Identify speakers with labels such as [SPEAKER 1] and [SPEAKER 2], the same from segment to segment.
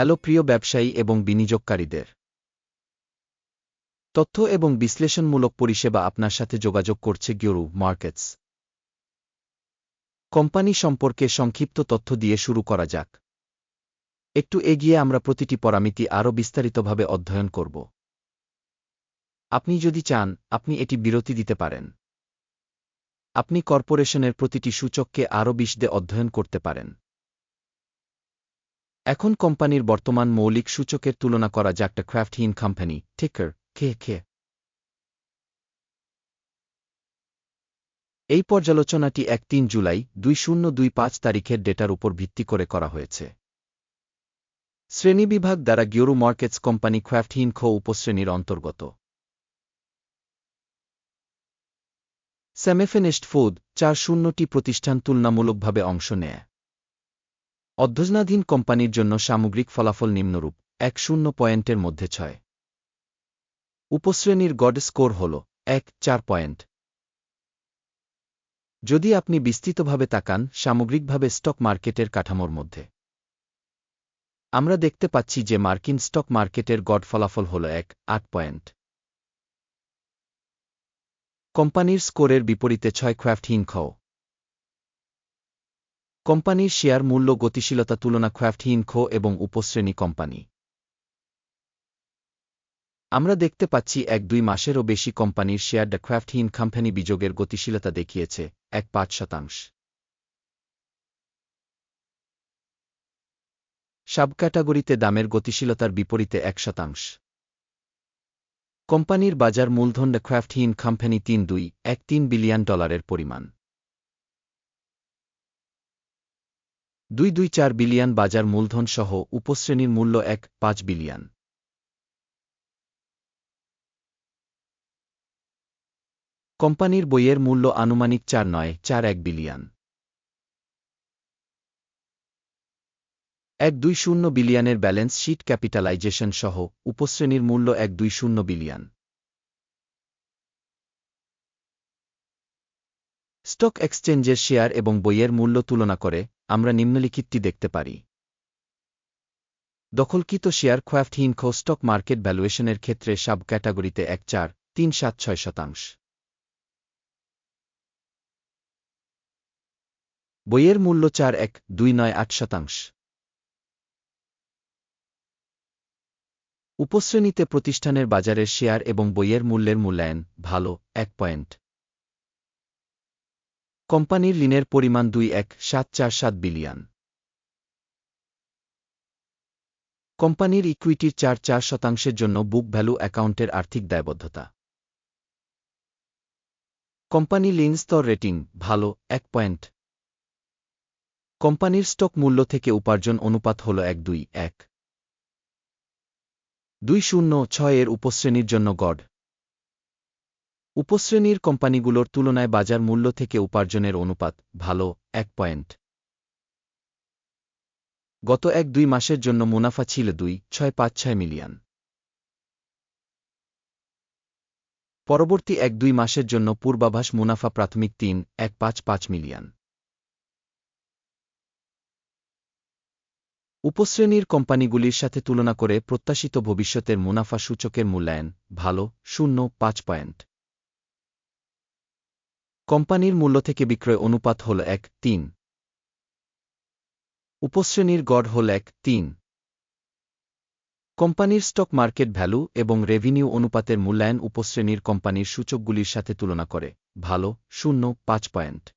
[SPEAKER 1] Hello প্রিয় ব্যবসায়ী এবং বিনিয়োগকারীদের। তথ্য এবং বিশ্লেষণমূলক পরিষেবা আপনার সাথে যোগাযোগ করছে গিওরু মার্কেটস। কোম্পানি সম্পর্কে সংক্ষিপ্ত তথ্য দিয়ে শুরু করা যাক। একটু এগিয়ে আমরা প্রতিটি পরামিতি আরও বিস্তারিতভাবে অধ্যয়ন করব। আপনি যদি চান, আপনি এটি বিরতি দিতে পারেন। আপনি কর্পোরেশনের প্রতিটি সূচককে আরও বিশদে অধ্যয়ন করতে পারেন। এখন কোম্পানির বর্তমান মৌলিক সূচকের তুলনা করা যাকটা ক্রাফটহীন কোম্পানি, টিকার, কে কে? এই পর্যালোচনাটি এক তিন জুলাই দুই শূন্য দুই পাঁচ তারিখের ডেটার উপর ভিত্তি করে করা হয়েছে। শ্রেণীবিভাগ দ্বারা গিওরু মার্কেটস কোম্পানি ক্রাফটহীন খো উপশ্রেণীর অন্তর্গত। সেমিফিনিশড ফুড চার শূন্যটি প্রতিষ্ঠান তুলনামূলকভাবে অংশ নেয়। অধ্যজনাধীন কোম্পানির জন্য সামগ্রিক ফলাফল নিম্নরূপ, এক শূন্য পয়েন্টের মধ্যে ছয়। উপশ্রেণীর গড স্কোর হল এক, চার পয়েন্ট। যদি আপনি বিস্তৃতভাবে তাকান, সামগ্রিকভাবে স্টক মার্কেটের কাঠামোর মধ্যে। আমরা দেখতে পাচ্ছি যে মার্কিন স্টক মার্কেটের গড ফলাফল হল এক, আট পয়েন্ট। কোম্পানির স্কোরের বিপরীতে ছয় ক্রাফটহীন খাও। কোম্পানির শেয়ার মূল্য গতিশীলতা তুলনা ক্রাফটহীন খো এবং উপশ্রেণী কোম্পানি। আমরা দেখতে পাচ্ছি এক দুই মাসেরও বেশি কোম্পানির শেয়ার দ্য ক্রাফটহীন কোম্পানি বিযোগের গতিশীলতা দেখিয়েছে, এক পাঁচ শতাংশ। সাব ক্যাটাগরিতে দামের গতিশীলতার বিপরীতে এক শতাংশ। কোম্পানির বাজার মূলধন দ্য ক্রাফটহীন কোম্পানি তিন দুই, এক তিন বিলিয়ন ডলারের পরিমাণ। দুই দুই চার বিলিয়ন বাজার মূলধন সহ উপশ্রেণীর মূল্য এক, পাঁচ বিলিয়ন। কোম্পানির বইয়ের মূল্য আনুমানিক চার নয়, চার এক বিলিয়ন। এক দুই শূন্য বিলিয়নের ব্যালেন্স শিট ক্যাপিটালাইজেশন সহ উপশ্রেণীর মূল্য এক দুই শূন্য বিলিয়ন। স্টক এক্সচেঞ্জের শেয়ার এবং বইয়ের মূল্য তুলনা করে আমরা নিম্নলিখিতটি দেখতে পারি। দখলকৃত শেয়ার ক্রাফটহীন খো স্টক মার্কেট ভ্যালুয়েশনের ক্ষেত্রে সাব ক্যাটাগরিতে এক চার, তিন সাত ছয় শতাংশ। বইয়ের মূল্য চার এক, দুই নয় আট শতাংশ। উপশ্রেণীতে প্রতিষ্ঠানের বাজারের শেয়ার এবং বইয়ের মূল্যের মূল্যায়ন ভালো, এক পয়েন্ট। কোম্পানির ঋণের পরিমাণ দুই এক সাত চার সাত বিলিয়ন। কোম্পানির ইকুইটির চার চার শতাংশের জন্য বুক ভ্যালু অ্যাকাউন্টের আর্থিক দায়বদ্ধতা। কোম্পানি লিন স্তর রেটিং ভালো এক পয়েন্ট। কোম্পানির স্টক মূল্য থেকে উপার্জন অনুপাত হল এক দুই এক। দুই শূন্য ছয় এর উপশ্রেণীর জন্য গড়। উপশ্রেণীর কোম্পানিগুলোর তুলনায় বাজার মূল্য থেকে উপার্জনের অনুপাত ভালো, এক পয়েন্ট। গত এক দুই মাসের জন্য মুনাফা ছিল দুই, ছয় পাঁচ ছয় মিলিয়ন। পরবর্তী এক দুই মাসের জন্য পূর্বাভাস মুনাফা প্রাথমিক তিন, এক পাঁচ পাঁচ মিলিয়ন। উপশ্রেণীর কোম্পানিগুলির সাথে তুলনা করে প্রত্যাশিত ভবিষ্যতের মুনাফা সূচকের মূল্যায়ন ভালো, শূন্য, পাঁচ পয়েন্ট। কোম্পানির মূল্য থেকে বিক্রয় অনুপাত হল এক, তিন। উপশ্রেণীর গড় হল এক, তিন। কোম্পানির স্টক মার্কেট ভ্যালু এবং রেভিনিউ অনুপাতের মূল্যায়ন উপশ্রেণীর কোম্পানির সূচকগুলির সাথে তুলনা করে। ভালো, শূন্য, পাঁচ পয়েন্ট।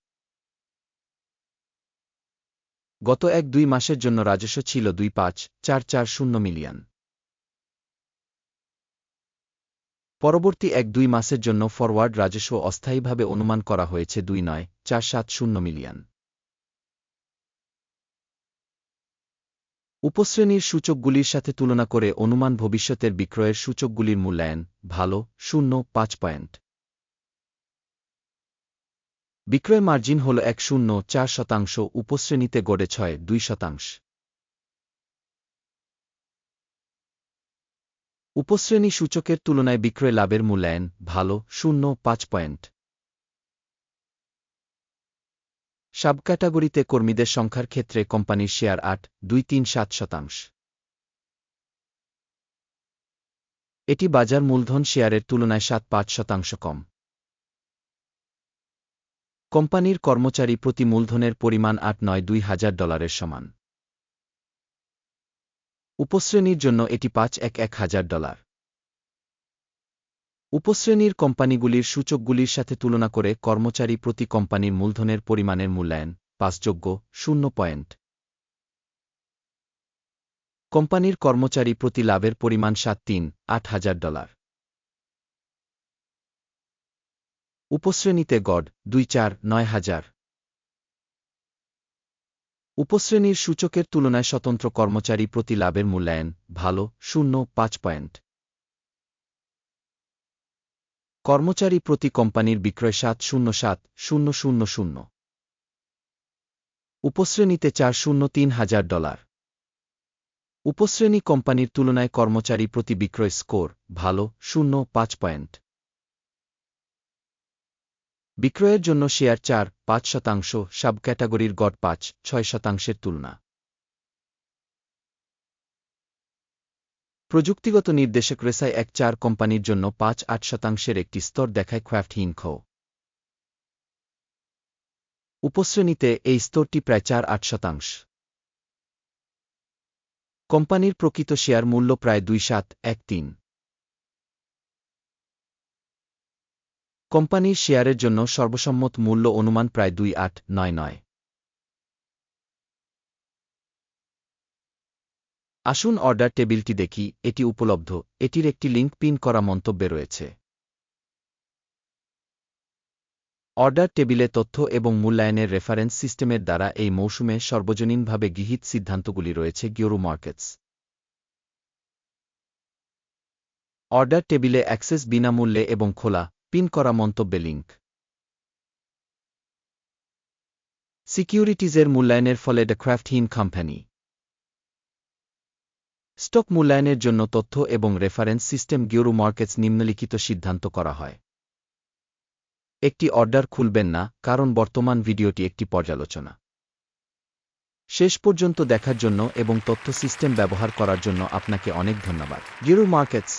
[SPEAKER 1] গত এক দুই মাসের জন্য রাজস্ব ছিল দুই পাঁচ, চার চার শূন্য মিলিয়ন। পরবর্তী এক দুই মাসের জন্য ফরওয়ার্ড রাজস্ব অস্থায়ীভাবে অনুমান করা হয়েছে দুই নয় চার সাত শূন্য মিলিয়ন। উপশ্রেণীর সূচকগুলির সাথে তুলনা করে অনুমান ভবিষ্যতের বিক্রয়ের সূচকগুলির মূল্যায়ন ভালো, শূন্য, পাঁচ পয়েন্ট। বিক্রয় মার্জিন হল এক শূন্য চার শতাংশ, উপশ্রেণীতে গড়ে ছয় দুই শতাংশ। উপশ্রেণী সূচকের তুলনায় বিক্রয় লাভের মূল্যায়ন ভালো, শূন্য, পাঁচ পয়েন্ট। সাবক্যাটাগরিতে কর্মীদের সংখ্যার ক্ষেত্রে কোম্পানির শেয়ার আট, দুই, তিন, সাত শতাংশ। এটি বাজার মূলধন শেয়ারের তুলনায় সাত, পাঁচ শতাংশ কম। কোম্পানির কর্মচারী প্রতি মূলধনের পরিমাণ আট, নয়, দুই হাজার ডলারের সমান। উপশ্রেণীর জন্য এটি পাঁচ এক এক হাজার ডলার। উপশ্রেণীর কোম্পানিগুলির সূচকগুলির সাথে তুলনা করে কর্মচারী প্রতি কোম্পানির মূলধনের পরিমাণের মূল্যায়ন পাঁচযোগ্য শূন্য পয়েন্ট। কোম্পানির কর্মচারী প্রতি লাভের পরিমাণ সাত তিন আট হাজার ডলার। উপশ্রেণীতে গড় দুই চার নয় হাজার উপশ্রেণীর সূচকের তুলনায় স্বতন্ত্র কর্মচারী প্রতি লাভের মূল্যায়ন ভালো, শূন্য, পাঁচ পয়েন্ট। কর্মচারী প্রতি কোম্পানির বিক্রয় সাত, শূন্য সাত, শূন্য শূন্য শূন্য। উপশ্রেণীতে চার, শূন্য, তিন হাজার ডলার। উপশ্রেণী কোম্পানির তুলনায় কর্মচারী প্রতি বিক্রয় স্কোর ভালো, শূন্য, পাঁচ পয়েন্ট। বিক্রয়ের জন্য শেয়ার চার, পাঁচ শতাংশ সাব ক্যাটাগরির গড় পাঁচ, ছয় শতাংশের তুলনা। প্রযুক্তিগত নির্দেশক রেসায় এক চার কোম্পানির জন্য পাঁচ, আট শতাংশের একটি স্তর দেখায় ক্রাফটহীন খ উপশ্রেণীতে এই স্তরটি প্রায় চার, আট শতাংশ। কোম্পানির প্রকৃত শেয়ার মূল্য প্রায় দুই, সাত, এক, তিন। কোম্পানির শেয়ারের জন্য সর্বসম্মত মূল্য অনুমান প্রায় দুই আট নয় নয়। আসুন অর্ডার টেবিলটি দেখি, এটি উপলব্ধ। এটির একটি লিঙ্ক পিন করা মন্তব্যে রয়েছে। অর্ডার টেবিলে তথ্য এবং মূল্যায়নের রেফারেন্স সিস্টেমের দ্বারা এই মৌসুমে সর্বজনীনভাবে গৃহীত সিদ্ধান্তগুলি রয়েছে গিওরু মার্কেটস। অর্ডার টেবিলে অ্যাক্সেস বিনামূল্যে এবং খোলা। পিন করা মন্তব্যে লিঙ্ক সিকিউরিটিজের মূল্যায়নের ফলে দ্য ক্রাফটহীন কোম্পানি। স্টক মূল্যায়নের জন্য তথ্য এবং রেফারেন্স সিস্টেম গিওরু মার্কেটস নিম্নলিখিত সিদ্ধান্ত করা হয়। একটি অর্ডার খুলবেন না, কারণ বর্তমান ভিডিওটি একটি পর্যালোচনা। শেষ পর্যন্ত দেখার জন্য এবং তথ্য সিস্টেম ব্যবহার করার জন্য আপনাকে অনেক ধন্যবাদ। গিরু মার্কেটস